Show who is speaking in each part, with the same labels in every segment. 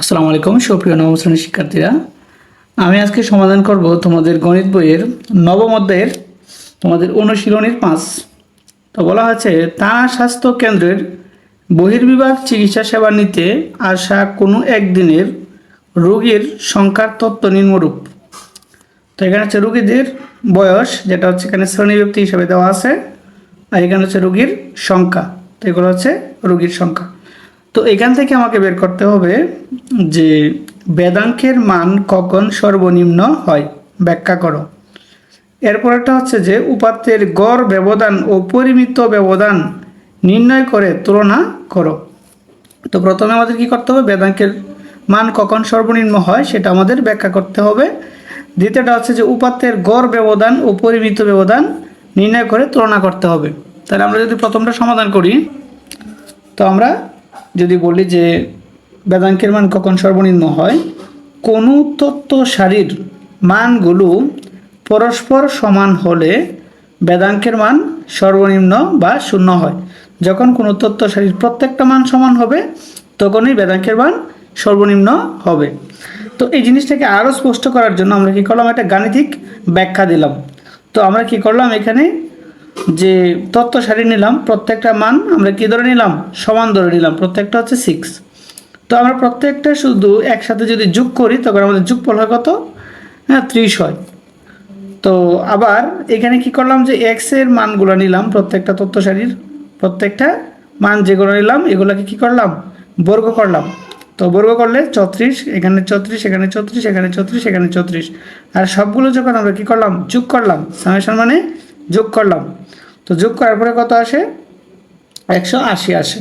Speaker 1: আসসালামু আলাইকুম, সুপ্রিয় নবম শ্রেণির শিক্ষার্থীরা। আমি আজকে সমাধান করব তোমাদের গণিত বইয়ের নবম অধ্যায়ের, তোমাদের অনুশীলনীর পাঁচ। তো বলা হয়েছে, তারা স্বাস্থ্য কেন্দ্রের বহির্বিভাগ চিকিৎসা সেবা নিতে আসা কোনো একদিনের রোগীর সংখ্যার তত্ত্ব নিম্নরূপ। তো এখানে হচ্ছে রুগীদের বয়স, যেটা হচ্ছে এখানে শ্রেণীব্যক্তি হিসেবে দেওয়া আছে, আর এখানে হচ্ছে রুগীর সংখ্যা। তো এগুলো হচ্ছে রুগীর সংখ্যা। তো এখান থেকে আমাকে বের করতে হবে যে বেদাঙ্কের মান কখন সর্বনিম্ন হয়? ব্যাখ্যা করো। এরপরটা হচ্ছে যে উপাত্তের গড় ব্যবধান ও পরিমিত ব্যবধান নির্ণয় করে তুলনা করো। তো প্রথমে আমাদের কি করতে হবে? বেদাঙ্কের মান কখন সর্বনিম্ন হয় সেটা আমাদের ব্যাখ্যা করতে হবে। দ্বিতীয়টা হচ্ছে যে উপাত্তের গড় ব্যবধান ও পরিমিত ব্যবধান নির্ণয় করে তুলনা করতে হবে। তাহলে আমরা যদি প্রথমটা সমাধান করি, তো আমরা যদি বলি যে বেদাঙ্কের মান কখন সর্বনিম্ন হয়? কোনো তত্ত্ব সারির মানগুলো পরস্পর সমান হলে বেদাঙ্কের মান সর্বনিম্ন বা শূন্য হয়। যখন কোনো তত্ত্ব সারির প্রত্যেকটা মান সমান হবে, তখনই বেদাঙ্কের মান সর্বনিম্ন হবে। তো এই জিনিসটাকে আরও স্পষ্ট করার জন্য আমরা কী করলাম? একটা গাণিতিক ব্যাখ্যা দিলাম। তো আমরা কি করলাম? এখানে যে তত্ত্ব সারি নিলাম, প্রত্যেকটা মান আমরা কী ধরে নিলাম? সমান ধরে নিলাম, প্রত্যেকটা হচ্ছে সিক্স তো আমরা প্রত্যেকটা শুধু একসাথে যদি যোগ করি, তখন আমাদের যোগফল হয় কত? হ্যাঁ ত্রিশ হয়। তো আবার এখানে কি করলাম যে এক্সের মানগুলো নিলাম, প্রত্যেকটা তত্ত্ব সারির প্রত্যেকটা মান যেগুলো নিলাম, এগুলোকে কি করলাম? বর্গ করলাম। তো বর্গ করলে চৌত্রিশ এখানে চৌত্রিশ এখানে চৌত্রিশ এখানে চৌত্রিশ এখানে চৌত্রিশ আর সবগুলো যখন আমরা কি করলাম? যোগ করলাম। সামেশন মানে যোগ করলাম। তো যোগ করার পরে কত আসে? একশো আশি আসে।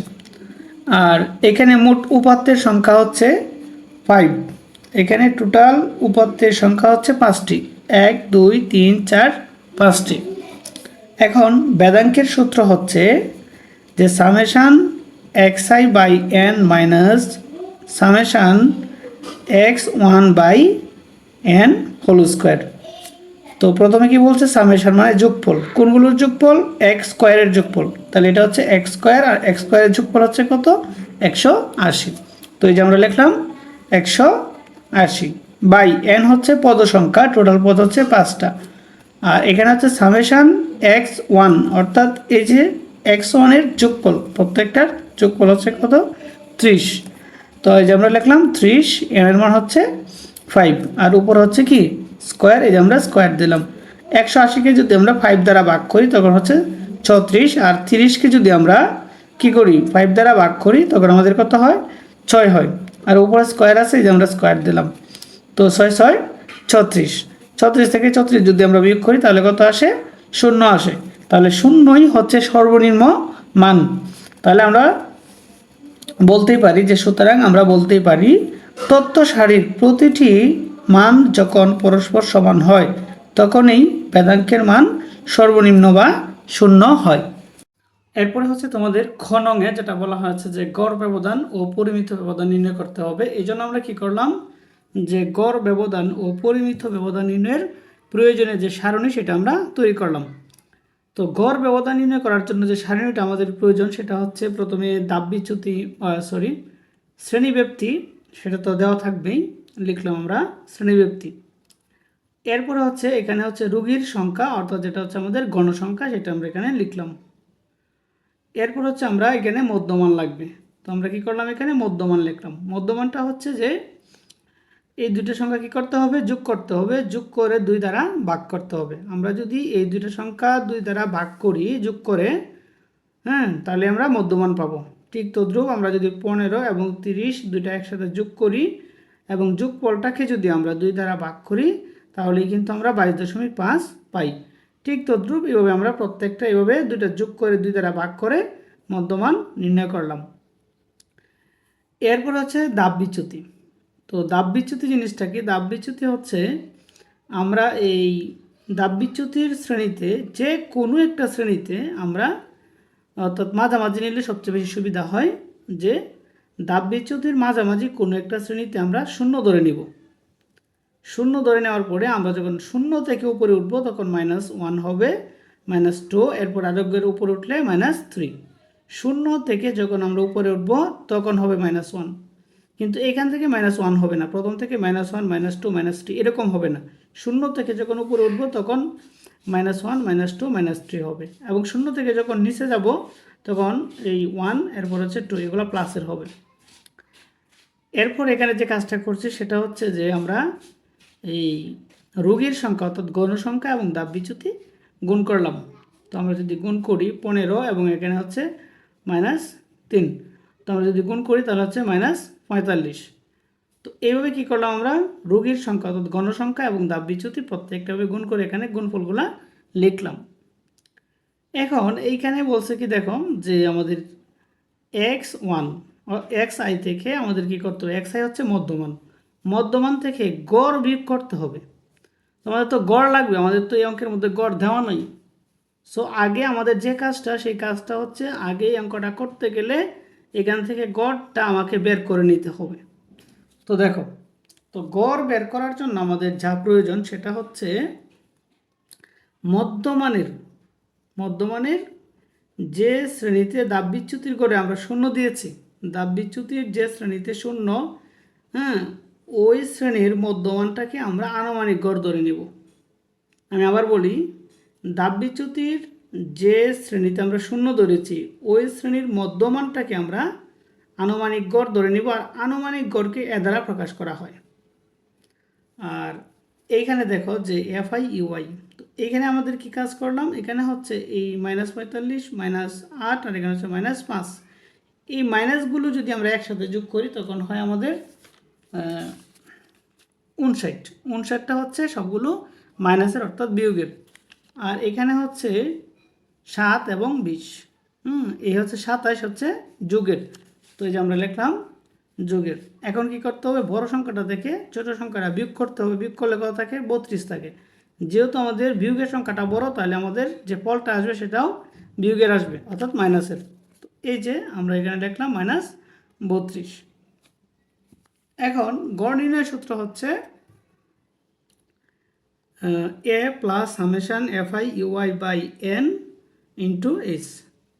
Speaker 1: আর এখানে মোট উপাত্তের সংখ্যা হচ্ছে ফাইভ এখানে টোটাল উপাত্তের সংখ্যা হচ্ছে পাঁচটি। এক, দুই, তিন, চার, পাঁচটি। এখন বেদাঙ্কের সূত্র হচ্ছে যে summation X I by N minus summation X one by N whole square তো প্রথমে কি বলছে? সামেশন মানে যোগফল। কোনগুলোর যোগফল? এক্স স্কোয়ারের যোগফল। তাহলে এটা হচ্ছে এক্স স্কোয়ার আর এক্স স্কোয়ারের যোগফল হচ্ছে কত? একশো আশি। তো এই যে আমরা লিখলাম একশো আশি বাই এন হচ্ছে পদ সংখ্যা টোটাল পদ হচ্ছে পাঁচটা। আর এখানে হচ্ছে সামেশান এক্স ওয়ান অর্থাৎ এই যে এক্স ওয়ানের যোগফল, প্রত্যেকটার যোগফল হচ্ছে কত? ত্রিশ। তো এই যে আমরা লিখলাম ত্রিশ এনের মান হচ্ছে ফাইভ আর উপর হচ্ছে কি? স্কোয়ার এই যে আমরা স্কোয়ার দিলাম। একশো আশিকে যদি আমরা ফাইভ দ্বারা ভাগ করি, তখন হচ্ছে ছত্রিশ। আর তিরিশকে যদি আমরা কি করি ফাইভ দ্বারা ভাগ করি, তখন আমাদের কত হয়? ছয় হয়। আর উপরে স্কোয়ার আছে, এই যে আমরা স্কোয়ার দিলাম। তো ছয় ছয় ছত্রিশ। ছত্রিশ থেকে ছত্রিশ যদি আমরা বিয়োগ করি, তাহলে কত আসে? শূন্য আসে। তাহলে শূন্যই হচ্ছে সর্বনিম্ন মান। তাহলে আমরা বলতেই পারি যে, সুতরাং আমরা বলতেই পারি তত্ত্ব সারির প্রতিটি মান যখন পরস্পর সমান হয়, তখনই বেদাঙ্কের মান সর্বনিম্ন বা শূন্য হয়। এরপরে হচ্ছে তোমাদের খনঙে যেটা বলা হয়েছে যে গড় ব্যবধান ও পরিমিত ব্যবধান নির্ণয় করতে হবে। এই জন্য আমরা কি করলাম? যে গড় ব্যবধান ও পরিমিত ব্যবধান নির্ণয়ের প্রয়োজনে যে সারণী সেটা আমরা তৈরি করলাম। তো গড় ব্যবধান নির্ণয় করার জন্য যে সারণীটা আমাদের প্রয়োজন সেটা হচ্ছে প্রথমে দাববিচ্যুতি সরি শ্রেণীব্যক্তি, সেটা তো দেওয়া থাকবেই। লিখলাম আমরা, শ্রেণীব্যক্তি। এরপরে হচ্ছে, এখানে হচ্ছে রুগীর সংখ্যা, অর্থাৎ যেটা হচ্ছে আমাদের গণসংখ্যা, সেটা আমরা এখানে লিখলাম। এরপর হচ্ছে আমরা এখানে মধ্যমান লাগবে। তো আমরা কি করলাম এখানে? মধ্যমান লিখলাম। মধ্যমানটা হচ্ছে যে, এই দুটো সংখ্যা কি করতে হবে? যোগ করতে হবে। যোগ করে দুই দ্বারা ভাগ করতে হবে। আমরা যদি এই দুটো সংখ্যা দুই দ্বারা ভাগ করি, যোগ করে হ্যাঁ তাহলে আমরা মধ্যমান পাবো। ঠিক তদ্রুপ আমরা যদি পনেরো এবং তিরিশ দুইটা একসাথে যোগ করি এবং যোগফলটাকে যদি আমরা দুই দ্বারা ভাগ করি, তাহলেই কিন্তু আমরা বাইশ দশমিক পাঁচ পাই। ঠিক তদ্রুপ এভাবে আমরা প্রত্যেকটা এভাবে দুইটা যোগ করে দুই দ্বারা ভাগ করে মধ্যমান নির্ণয় করলাম। এরপর হচ্ছে দাব বিচ্যুতি। তো দাব বিচ্যুতি জিনিসটা কি? দাব বিচ্যুতি হচ্ছে আমরা এই দাব বিচ্যুতির শ্রেণীতে যে কোনো একটা শ্রেণীতে আমরা অর্থাৎ মাঝামাঝি নিলে সবচেয়ে বেশি সুবিধা হয় যে দাব বিচ্যুতির মাঝামাঝি কোনো একটা শ্রেণীতে আমরা শূন্য ধরে নিব। শূন্য ধরে নেওয়ার পরে আমরা যখন শূন্য থেকে উপরে উঠবো, তখন মাইনাস ওয়ান হবে মাইনাস টু এরপর আরোগ্যের উপরে উঠলে মাইনাস থ্রি শূন্য থেকে যখন আমরা উপরে উঠবো, তখন হবে মাইনাস ওয়ান কিন্তু এখান থেকে মাইনাস ওয়ান হবে না। প্রথম থেকে minus one minus two minus three এরকম হবে না। শূন্য থেকে যখন উপরে উঠবো, তখন minus one minus two minus three হবে। এবং শূন্য থেকে যখন নিচে যাব, তখন এই ওয়ান এরপর হচ্ছে টু এগুলো প্লাসের হবে। এরপর এখানে যে কাজটা করছি সেটা হচ্ছে যে আমরা এই রোগীর সংখ্যা অর্থাৎ গণ সংখ্যা এবং দাব বিচ্যুতি গুণ করলাম। তো আমরা যদি গুণ করি পনেরো এবং এখানে হচ্ছে মাইনাস তিন। তো আমরা যদি গুণ করি তাহলে হচ্ছে মাইনাস পঁয়তাল্লিশ। তো এইভাবে কী করলাম আমরা? রোগীর সংখ্যা অর্থাৎ গণসংখ্যা এবং দাব বিচ্যুতি প্রত্যেকটাভাবে গুণ করে এখানে গুণফলগুলা লিখলাম। এখন এইখানে বলছে কি দেখো যে আমাদের এক্স ওয়ান এক্স আই থেকে আমাদের কি করতে হবে? এক্স আই হচ্ছে মধ্যমান। মধ্যমান থেকে গড় বিয়োগ করতে হবে। তোমাদের তো গড় লাগবে, আমাদের তো এই অঙ্কের মধ্যে গড় দেওয়া নেই। সো আগে আমাদের যে কাজটা, সেই কাজটা হচ্ছে আগে এই অঙ্কটা করতে গেলে এখান থেকে গড়টা আমাকে বের করে নিতে হবে। তো দেখো, তো গড় বের করার জন্য আমাদের যা প্রয়োজন সেটা হচ্ছে মধ্যমানের মধ্যমানের যে শ্রেণীতে দাব বিচ্যুতির করে আমরা শূন্য দিয়েছি দাব বিচ্যুতির যে শ্রেণীতে শূন্য হ্যাঁ ওই শ্রেণির মধ্যমানটাকে আমরা আনুমানিক গড় ধরে নেব। আমি আবার বলি দাব বিচ্যুতির যে শ্রেণীতে আমরা শূন্য ধরেছি, ওই শ্রেণির মধ্যমানটাকে আমরা আনুমানিক গড় ধরে নিব আর আনুমানিক গড়কে এ দ্বারা প্রকাশ করা হয়। আর এইখানে দেখো যে এফ আই ইউআই তো এইখানে আমাদের কি কাজ করলাম? এখানে হচ্ছে এই মাইনাস পঁয়তাল্লিশ মাইনাস আট, আর এখানে হচ্ছে মাইনাস পাঁচ। এই মাইনাসগুলো যদি আমরা একসাথে যোগ করি, তখন হয় আমাদের উনষাট। উনষাটটা হচ্ছে সবগুলো মাইনাসের অর্থাৎ বিয়োগের। আর এখানে হচ্ছে সাত এবং বিশ। হুম, এই হচ্ছে সাতাশ হচ্ছে যুগের। তো এই যে আমরা লিখলাম যুগের। এখন কি করতে হবে? বড় সংখ্যাটা থেকে ছোট সংখ্যাটা বিয়োগ করতে হবে। বিয়োগ করলে কত থাকে? বত্রিশ থাকে। যেহেতু আমাদের বিয়োগের সংখ্যাটা বড়, তাহলে আমাদের যে ফলটা আসবে সেটাও বিয়োগের আসবে, অর্থাৎ মাইনাসের। এই যে আমরা এখানে লিখলাম মাইনাস বত্রিশ। এখন গড় নির্ণয় সূত্র হচ্ছে A plus summation F I U I by N into H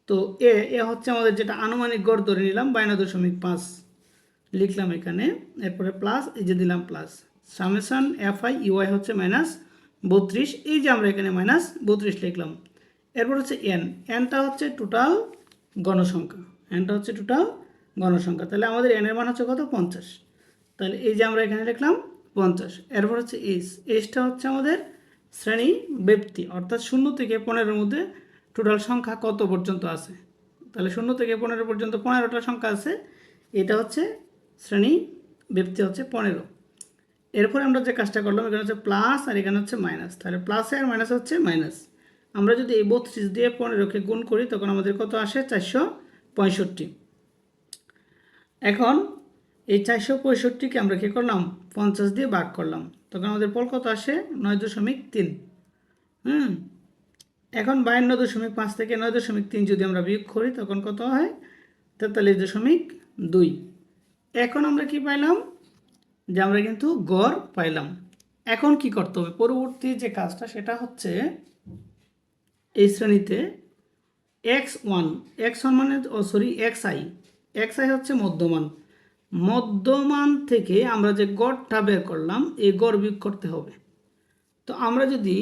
Speaker 1: তো এ এ হচ্ছে আমাদের যেটা আনুমানিক গড় ধরে নিলাম বাইনা দশমিক পাঁচ। লিখলাম এখানে, এরপরে প্লাস এই যে দিলাম plus summation F I U I হচ্ছে মাইনাস বত্রিশ, এই যে আমরা এখানে মাইনাস বত্রিশ লিখলাম। এরপর হচ্ছে এন এনটা হচ্ছে টোটাল গণসংখ্যা। এনটা হচ্ছে টোটাল গণসংখ্যা। তাহলে আমাদের এনের মান হচ্ছে কত? পঞ্চাশ। তাহলে এই যে আমরা এখানে লিখলাম পঞ্চাশ। এরপর হচ্ছে এইচ এইচটা হচ্ছে আমাদের শ্রেণি ব্যক্তি। অর্থাৎ শূন্য থেকে পনেরোর মধ্যে টোটাল সংখ্যা কত পর্যন্ত আছে? তাহলে শূন্য থেকে পনেরো পর্যন্ত পনেরোটা সংখ্যা আছে। এটা হচ্ছে শ্রেণি ব্যক্তি হচ্ছে পনেরো। এরপরে আমরা যে কাজটা করলাম, এখানে হচ্ছে প্লাস আর এখানে হচ্ছে মাইনাস তাহলে প্লাসে আর মাইনাস হচ্ছে মাইনাস আমরা যদি এই বত্রিশ দিয়ে পনেরোকে গুণ করি, তখন আমাদের কত আসে? চারশো পঁয়ষট্টি। এখন এই চারশো পঁয়ষট্টিকে আমরা কী করলাম? পঞ্চাশ দিয়ে ভাগ করলাম। তখন আমাদের ফল কত আসে? নয় দশমিক তিন। হুম? এখন বায়ান্ন দশমিক পাঁচ থেকে নয় দশমিক তিন যদি আমরা বিয়োগ করি, তখন কত হয়? তেতাল্লিশ দশমিক দুই। এখন আমরা কি পাইলাম? যে আমরা কিন্তু গড় পাইলাম। এখন কি করতে হবে? পরবর্তী যে কাজটা, সেটা হচ্ছে এই শ্রেণীতে এক্স ওয়ান এক্স ওয়ান মানে ও sorry X I X I হচ্ছে মধ্যমান। মধ্যমান থেকে আমরা যে গড়টা বের করলাম, এই গড় বিয়োগ করতে হবে। তো আমরা যদি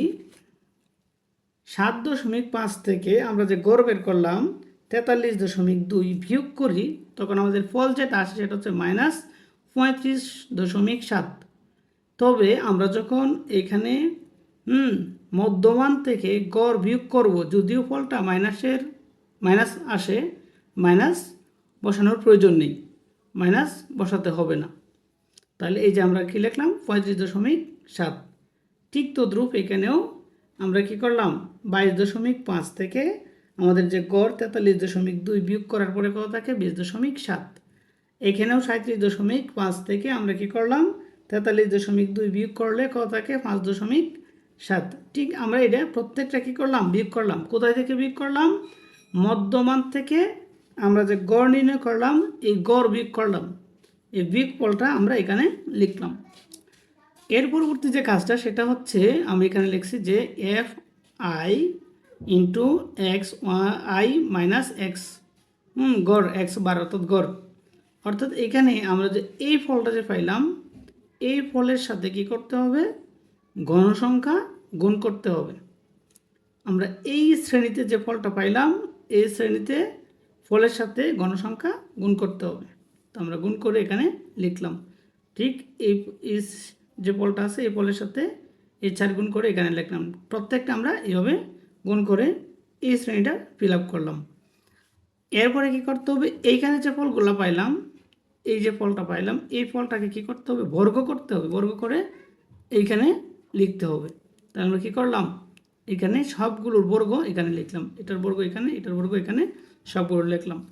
Speaker 1: সাত দশমিক পাঁচ থেকে আমরা যে গড় বের করলাম, তেতাল্লিশ দশমিক দুই বিয়োগ করি, তখন আমাদের ফল যেটা আসে সেটা হচ্ছে মাইনাস পঁয়ত্রিশ দশমিক সাত। তবে আমরা যখন এখানে, হুম মধ্যমান থেকে গড় বিয়োগ করব যদিও ফলটা মাইনাসের মাইনাস আসে মাইনাস বসানোর প্রয়োজন নেই মাইনাস বসাতে হবে না। তাহলে এই যে আমরা কী লিখলাম? পঁয়ত্রিশ দশমিক সাত। ঠিক তদ্রূপ এখানেও আমরা কি করলাম? বাইশ দশমিক পাঁচ থেকে আমাদের যে গড় তেতাল্লিশ দশমিক দুই বিয়োগ করার পরে কত থাকে? বিশ দশমিক সাত। এখানেও সাঁত্রিশ দশমিক পাঁচ থেকে আমরা কি করলাম? তেতাল্লিশ দশমিক দুই বিয়োগ করলে কত থাকে? পাঁচ দশমিক সাত। ঠিক আমরা এটা প্রত্যেকটা কী করলাম? বিয়োগ করলাম। কোথায় থেকে বিয়োগ করলাম? মধ্যমান থেকে আমরা যে গড় নির্ণয় করলাম, এই গড় বিয়োগ করলাম। এই বিয়োগ ফলটা আমরা এখানে লিখলাম। এর পরবর্তী যে কাজটা, সেটা হচ্ছে আমি এখানে লিখছি যে F I into X I minus X hmm, গড় এক্স বার অর্থাৎ গড়। অর্থাৎ এখানে আমরা যে এই ফলটা যে পাইলাম, এই ফলের সাথে কি করতে হবে? গণসংখ্যা গুণ করতে হবে। আমরা এই শ্রেণীতে যে ফলটা পাইলাম, এই শ্রেণীতে ফলের সাথে গণসংখ্যা গুণ করতে হবে। তো আমরা গুণ করে এখানে লিখলাম। ঠিক এই যে ফলটা আছে, এই ফলের সাথে এই চার গুণ করে এখানে লিখলাম। প্রত্যেকটা আমরা এইভাবে গুণ করে এই শ্রেণীটা ফিল আপ করলাম। এরপরে কি করতে হবে? এইখানে যে ফলগুলো পাইলাম, এই যে ফলটা পাইলাম, এই ফলটাকে কি করতে হবে? বর্গ করতে হবে। বর্গ করে এইখানে লিখতে হবে। তাহলে আমরা কী করলাম? এখানে সবগুলোর বর্গ এখানে লিখলাম। এটার বর্গ এখানে, এটার বর্গ এখানে, সবগুলো লিখলাম।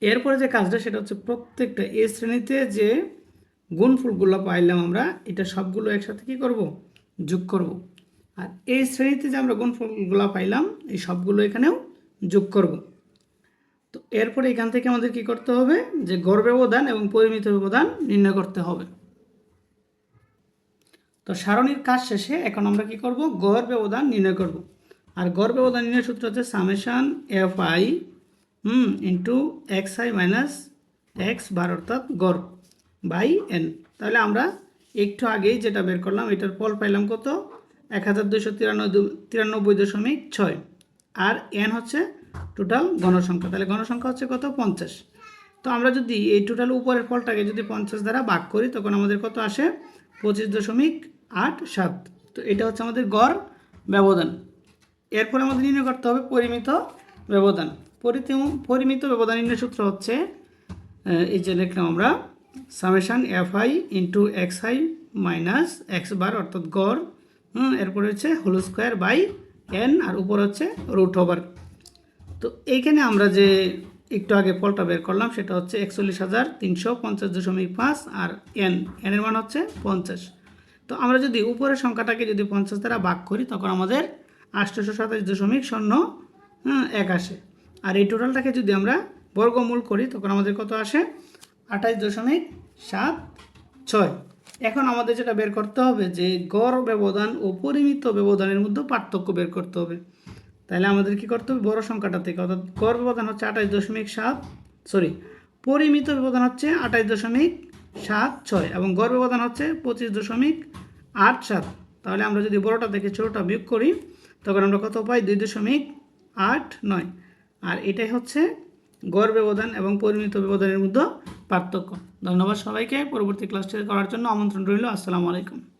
Speaker 1: এরপরে যে কাজটা, সেটা হচ্ছে প্রত্যেকটা এ শ্রেণীতে যে গুণফলগুলো পাইলাম আমরা, এটা সবগুলো একসাথে কি করব? যোগ করব। আর এই শ্রেণীতে যে আমরা গুণফলগুলো পাইলাম, এই সবগুলো এখানেও যোগ করব। তো এরপরে এখান থেকে আমাদের কি করতে হবে? যে গড় ব্যবধান এবং পরিমিত ব্যবধান নির্ণয় করতে হবে। তো সারণীর কাজ শেষে এখন আমরা কি করব? গড় ব্যবধান নির্ণয় করব। আর গড় ব্যবধান নির্ণয় সূত্র হচ্ছে summation F I hmm into X I minus X bar অর্থাৎ গড় বাই এন তাহলে আমরা একটু আগেই যেটা বের করলাম, এটার ফল পাইলাম কত? এক হাজার দুশো তিরানব্বই তিরানব্বই দশমিক ছয়। আর এন হচ্ছে টোটাল গণসংখ্যা তাহলে গণসংখ্যা হচ্ছে কত? পঞ্চাশ। তো আমরা যদি এই টোটাল উপরের ফলটাকে যদি পঞ্চাশ দ্বারা ভাগ করি, তখন আমাদের কত আসে? পঁচিশ দশমিক আট, সাত। তো এটা হচ্ছে আমাদের গড় ব্যবধান। এরপর আমাদের নির্ণয় করতে হবে পরিমিত ব্যবধান। পরিমিত ব্যবধান নির্ণয় সূত্র হচ্ছে এই যে লিখলাম আমরা summation F I into X I minus X bar অর্থাৎ গড়, হুম, এরপরে হচ্ছে হোল স্কোয়ার বাই এন আর উপর হচ্ছে রুট ওভার তো এইখানে আমরা যে একটু আগে ফলটা বের করলাম, সেটা হচ্ছে একচল্লিশ হাজার তিনশো পঞ্চাশ দশমিক পাঁচ আর এন এনের মান হচ্ছে পঞ্চাশ। তো আমরা যদি উপরের সংখ্যাটাকে যদি পঞ্চাশ দ্বারা ভাগ করি, তখন আমাদের আটশোশো সাতাশ দশমিক শূন্য এক আসে। আর এই টোটালটাকে যদি আমরা বর্গমূল করি, তখন আমাদের কত আসে? আঠাশ দশমিক সাত ছয়। এখন আমাদের যেটা বের করতে হবে, যে গড় ব্যবধান ও পরিমিত ব্যবধানের মধ্যে পার্থক্য বের করতে হবে। তাহলে আমাদের কি করতে হবে? বড় সংখ্যাটা থেকে, অর্থাৎ গড় ব্যবধান হচ্ছে আঠাশ দশমিক সাত সরি পরিমিত ব্যবধান হচ্ছে আঠাশ দশমিক সাত, ছয় এবং গড় ব্যবধান হচ্ছে পঁচিশ দশমিক আট সাত। তাহলে আমরা যদি বড়োটা থেকে ছোটোটা বিয়োগ করি, তখন আমরা কত পাই? দুই দশমিক আট নয়। আর এটাই হচ্ছে গড় ব্যবধান এবং পরিমিত ব্যবধানের মধ্যে পার্থক্য। ধন্যবাদ সবাইকে। পরবর্তী ক্লাসটি করার জন্য আমন্ত্রণ রইল। আসসালামু আলাইকুম।